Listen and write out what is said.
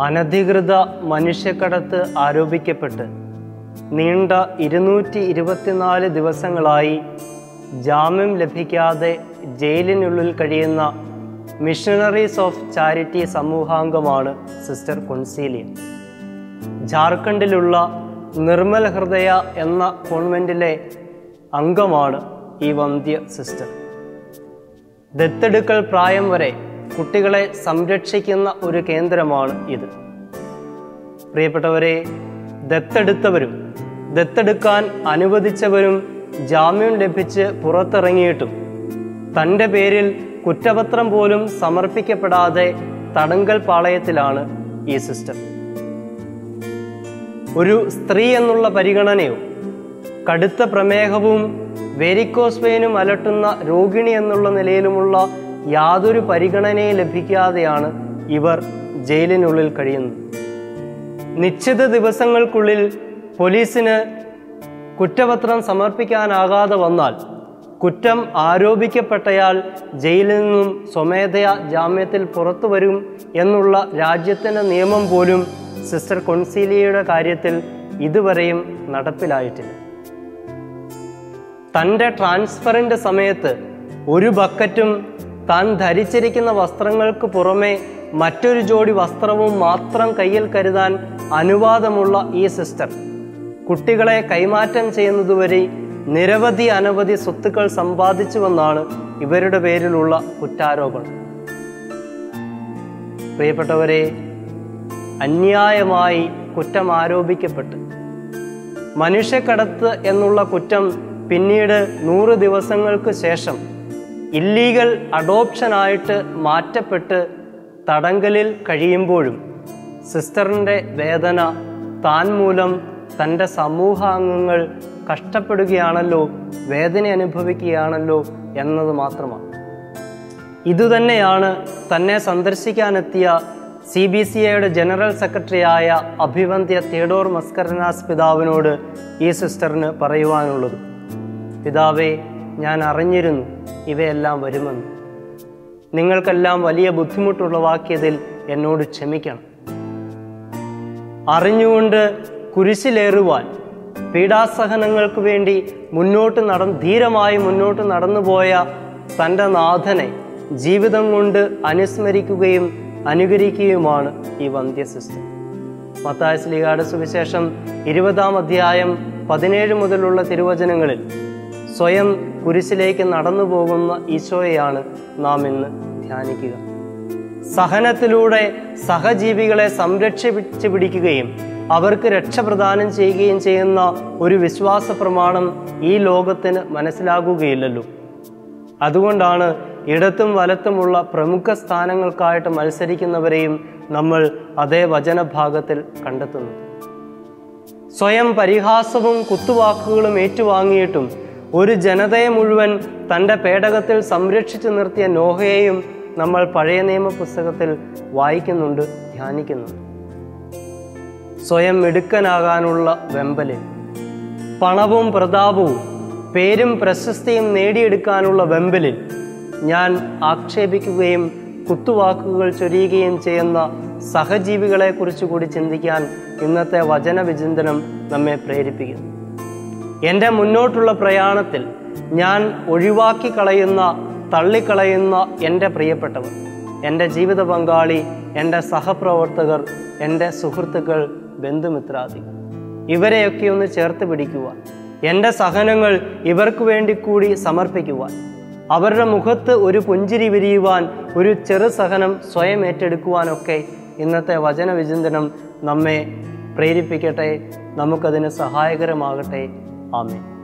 അനധികൃത മനുഷ്യക്കടത്ത് ആരോപിക്കപ്പെട്ട് നീണ്ട ഇരുന്നൂറ്റി ഇരുപത്തിനാല് ദിവസങ്ങളായി ജാമ്യം ലഭിക്കാതെ ജയിലിനുള്ളിൽ കഴിയുന്ന മിഷണറീസ് ഓഫ് ചാരിറ്റി സമൂഹാംഗമാണ് സിസ്റ്റർ കൊൺസീലിയ ജാർഖണ്ഡിലുള്ള നിർമ്മൽ ഹൃദയ എന്ന കോൺവെന്റിലെ അംഗമാണ് ഈ വന്ധ്യ സിസ്റ്റർ. ദത്തെടുക്കൽ പ്രായം വരെ കുട്ടികളെ സംരക്ഷിക്കുന്ന ഒരു കേന്ദ്രമാണ് ഇത്. പ്രിയപ്പെട്ടവരെ ദത്തെടുത്തവരും ദത്തെടുക്കാൻ അനുവദിച്ചവരും ജാമ്യം ലഭിച്ച് പുറത്തിറങ്ങിയിട്ടും തന്റെ പേരിൽ കുറ്റപത്രം പോലും സമർപ്പിക്കപ്പെടാതെ തടങ്കൽ പാളയത്തിലാണ് ഈ സിസ്റ്റം. ഒരു സ്ത്രീ എന്നുള്ള പരിഗണനയോ കടുത്ത പ്രമേഹവും വെരിക്കോസ് വെയിനും അലട്ടുന്ന രോഗിണി എന്നുള്ള നിലയിലുമുള്ള യാതൊരു പരിഗണനയും ലഭിക്കാതെയാണ് ഇവർ ജയിലിനുള്ളിൽ കഴിയുന്നത്. നിശ്ചിത ദിവസങ്ങൾക്കുള്ളിൽ പോലീസിന് കുറ്റപത്രം സമർപ്പിക്കാനാകാതെ വന്നാൽ കുറ്റം ആരോപിക്കപ്പെട്ടയാൾ ജയിലിൽ നിന്നും സ്വമേധയാ ജാമ്യത്തിൽ പുറത്തു വരും എന്നുള്ള രാജ്യത്തിന്റെ നിയമം പോലും സിസ്റ്റർ കൊൺസീലിയയുടെ കാര്യത്തിൽ ഇതുവരെയും നടപ്പിലായിട്ടില്ല. തന്റെ ട്രാൻസ്ഫറിന്റെ സമയത്ത് ഒരു ബക്കറ്റും താൻ ധരിച്ചിരിക്കുന്ന വസ്ത്രങ്ങൾക്ക് പുറമെ മറ്റൊരു ജോഡി വസ്ത്രവും മാത്രം കയ്യിൽ കരുതാൻ അനുവാദമുള്ള ഈ സിസ്റ്റർ. കുട്ടികളെ കൈമാറ്റം ചെയ്യുന്നതുവരെ നിരവധി അനവധി സ്വത്തുക്കൾ സമ്പാദിച്ചുവെന്നാണ് ഇവരുടെ പേരിലുള്ള കുറ്റാരോപണം. പ്രിയപ്പെട്ടവരെ അന്യായമായി കുറ്റം ആരോപിക്കപ്പെട്ട്. മനുഷ്യക്കടത്ത് എന്നുള്ള കുറ്റം പിന്നീട് നൂറ് ദിവസങ്ങൾക്ക് ശേഷം ഇല്ലീഗൽ അഡോപ്ഷനായിട്ട് മാറ്റപ്പെട്ട് തടങ്കലിൽ കഴിയുമ്പോഴും സിസ്റ്ററിന്റെ വേദന താൻ മൂലം തന്റെ സമൂഹാംഗങ്ങൾ കഷ്ടപ്പെടുകയാണല്ലോ വേദന അനുഭവിക്കുകയാണല്ലോ എന്നത് മാത്രമാണ്. ഇതുതന്നെയാണ് തന്നെ സന്ദർശിക്കാനെത്തിയ സി ബി സി ഐയുടെ ജനറൽ സെക്രട്ടറിയായ അഭിവന്ധ്യ തിയഡോർ മസ്കരനാസ് പിതാവിനോട് ഈ സിസ്റ്ററിന് പറയുവാനുള്ളത്. പിതാവേ ഞാൻ അറിഞ്ഞിരുന്നു ഇവയെല്ലാം വരുമെന്ന്. നിങ്ങൾക്കെല്ലാം വലിയ ബുദ്ധിമുട്ടുളവാക്കിയതിൽ എന്നോട് ക്ഷമിക്കണം. അറിഞ്ഞുകൊണ്ട് കുരിശിലേറുവാൻ പീഡാസഹനങ്ങൾക്ക് വേണ്ടി മുന്നോട്ട് നട ധീരമായി മുന്നോട്ട് നടന്നുപോയ തന്റെ നാഥനെ ജീവിതം കൊണ്ട് അനുസ്മരിക്കുകയും അനുകരിക്കുകയുമാണ് ഈ വന്ധ്യ സിസ്റ്റർ മത്തായ സ്ലിഗാട് സുവിശേഷം ഇരുപതാം അധ്യായം പതിനേഴ് മുതലുള്ള തിരുവചനങ്ങളിൽ സ്വയം കുരിശിലേക്ക് നടന്നു പോകുന്ന ഈശോയെയാണ് നാം ഇന്ന് ധ്യാനിക്കുക. സഹനത്തിലൂടെ സഹജീവികളെ സംരക്ഷിച്ചു പിടിക്കുകയും അവർക്ക് രക്ഷ പ്രദാനം ചെയ്യുകയും ചെയ്യുന്ന ഒരു വിശ്വാസ പ്രമാണം ഈ ലോകത്തിന് മനസ്സിലാകുകയില്ലല്ലോ. അതുകൊണ്ടാണ് ഇടത്തും വലത്തുമുള്ള പ്രമുഖ സ്ഥാനങ്ങൾക്കായിട്ട് മത്സരിക്കുന്നവരെയും നമ്മൾ അതേ വചനഭാഗത്തിൽ കണ്ടെത്തുന്നത്. സ്വയം പരിഹാസവും കുത്തുവാക്കുകളും ഏറ്റുവാങ്ങിയിട്ടും ഒരു ജനതയെ മുഴുവൻ തന്റെ പേടകത്തിൽ സംരക്ഷിച്ചു നിർത്തിയ നോഹയെയും നമ്മൾ പഴയ നിയമ പുസ്തകത്തിൽ വായിക്കുന്നുണ്ട് ധ്യാനിക്കുന്നുണ്ട്. സ്വയം മിടുക്കനാകാനുള്ള വെമ്പൽ പണവും പ്രതാപവും പേരും പ്രശസ്തിയും നേടിയെടുക്കാനുള്ള വെമ്പലിൽ ഞാൻ ആക്ഷേപിക്കുകയും കുത്തുവാക്കുകൾ ചൊരിയുകയും ചെയ്യുന്ന സഹജീവികളെക്കുറിച്ച് കൂടി ചിന്തിക്കാൻ ഇന്നത്തെ വചന വിചിന്തനം നമ്മെ പ്രേരിപ്പിക്കുന്നു. എന്റെ മുന്നോട്ടുള്ള പ്രയാണത്തിൽ ഞാൻ ഒഴിവാക്കി കളയുന്ന തള്ളിക്കളയുന്ന എന്റെ പ്രിയപ്പെട്ടവർ എന്റെ ജീവിത പങ്കാളി എന്റെ സഹപ്രവർത്തകർ എന്റെ സുഹൃത്തുക്കൾ ബന്ധുമിത്രാദി. ഇവരെയൊക്കെ ഒന്ന് ചേർത്ത് പിടിക്കുവാൻ എന്റെ സഹനങ്ങൾ ഇവർക്ക് വേണ്ടി കൂടി സമർപ്പിക്കുവാൻ അവരുടെ മുഖത്ത് ഒരു പുഞ്ചിരി വിരിയുവാൻ ഒരു ചെറു സഹനം സ്വയം ഏറ്റെടുക്കുവാനൊക്കെ ഇന്നത്തെ വചന വിചിന്തനം നമ്മെ പ്രേരിപ്പിക്കട്ടെ നമുക്കതിന് സഹായകരമാകട്ടെ Amen.